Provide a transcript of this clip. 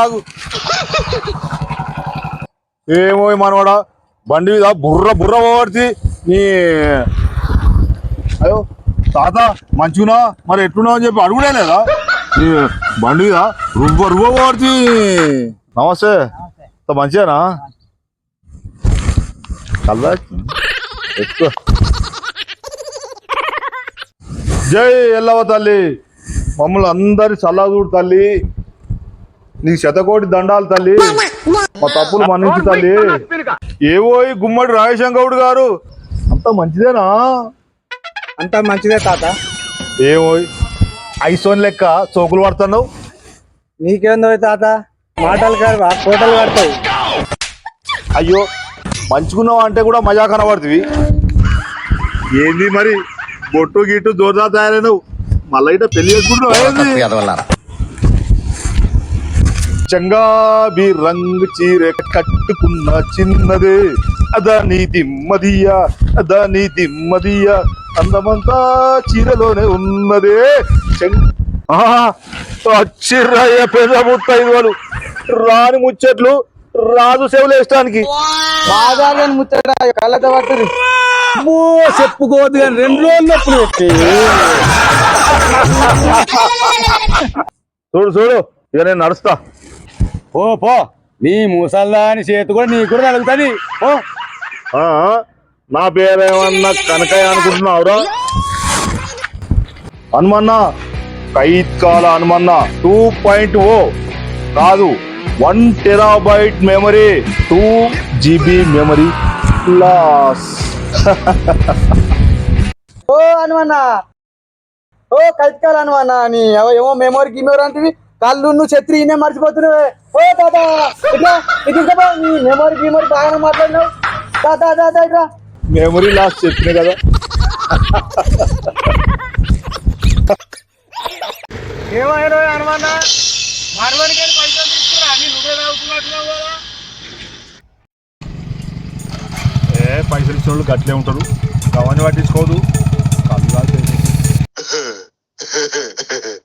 ఆగు, ఏమో మనవాడ బండి మీద బుర్ర బుర్ర పోబడి నీ అయ్యో తాత మంచిగునా మరి ఎట్లున్నావు అని చెప్పి అడుగుడే లేదా? బండి మీద రువ్వ రువ్వ పోబడి నమస్తే. మంచిదేనా కల్లా ఎక్కువ జై ఎల్లవ తల్లి. మమ్మల్ని అందరి చల్లగా చూడు తల్లి. నీకు శతకోటి దండాలు తల్లి. మా తప్పులు మన్నించు తల్లి. ఏవో ఈ గుమ్మడి రాజశంకరుడు గారు. అంత మంచిదేనా? అంతా మంచిదే తాత. ఏమో ఐసోన్ లెక్క చోకులు పడుతున్నావు? నీకేందో తాత? మాటలు కాదు కోటలు కడతావు అయ్యో మంచుకున్నావు అంటే కూడా మజా కనబడుతుంది ఏంది మరి? బొట్టు గిట్టు జోరుదా తయారైనవు. మళ్ళీ ఇట పెళ్ళి చేసుకుంటున్నావు? చంగాబి రంగు చీర కట్టుకున్న చిన్నదే. అదా నీ దిమ్మదియ అదా నీ దిమ్మదియ అందమంతా చీరలోనే ఉన్నదే. చెం- ఆహా, అచ్చిర్రయ్య పెద్ద ముత్తైదు వాళ్ళు రాని ముచ్చట్లు రాజు సేవలు వేయడానికి బాగా ముచ్చట కళ్ళతో పట్టుది చెప్పుకోవద్దు కానీ రెండు రోజులు నొప్పులు పెట్టి. చూడు చూడు. ఇక నేను నడుస్తా. పో పో. నీ ముసల్దాని చేతి కూడా నీకు కూడా పో. ఆ, నా పేరేమన్నా Kanakayya అనుకుంటున్నావురా? Hanumanna Kaitkala Hanumanna two point O. కాదు one terabyte memory two GB memory loss ఓ అనుమన్నా ఓ కైతకాలు అనుమన్నా నీ ఏవో ఏమో మెమోరీ గిమోరీ అంటే కళ్ళు నువ్వు ఛత్రి ఈయనే మర్చిపోతున్నావే. ఓ తాత ఇట్లా పో, నీ మెమోరీ గిమోరీ బాగానే మాట్లాడినావు? తాత తాత ఇట్లా. మెమరీ లాస్ చెప్పిన కదా. ఏమైనా అనుమన్నా మార్వానికి పైసలు తీసుకురా అన్ని నువ్వే తాగుతున్నట్టున్నావు కదా. ఏ పైసలు ఇచ్చిన వాళ్ళు గట్లే ఉంటారు. అవన్నీ పట్టించుకోదు. కళ్ళు కాదు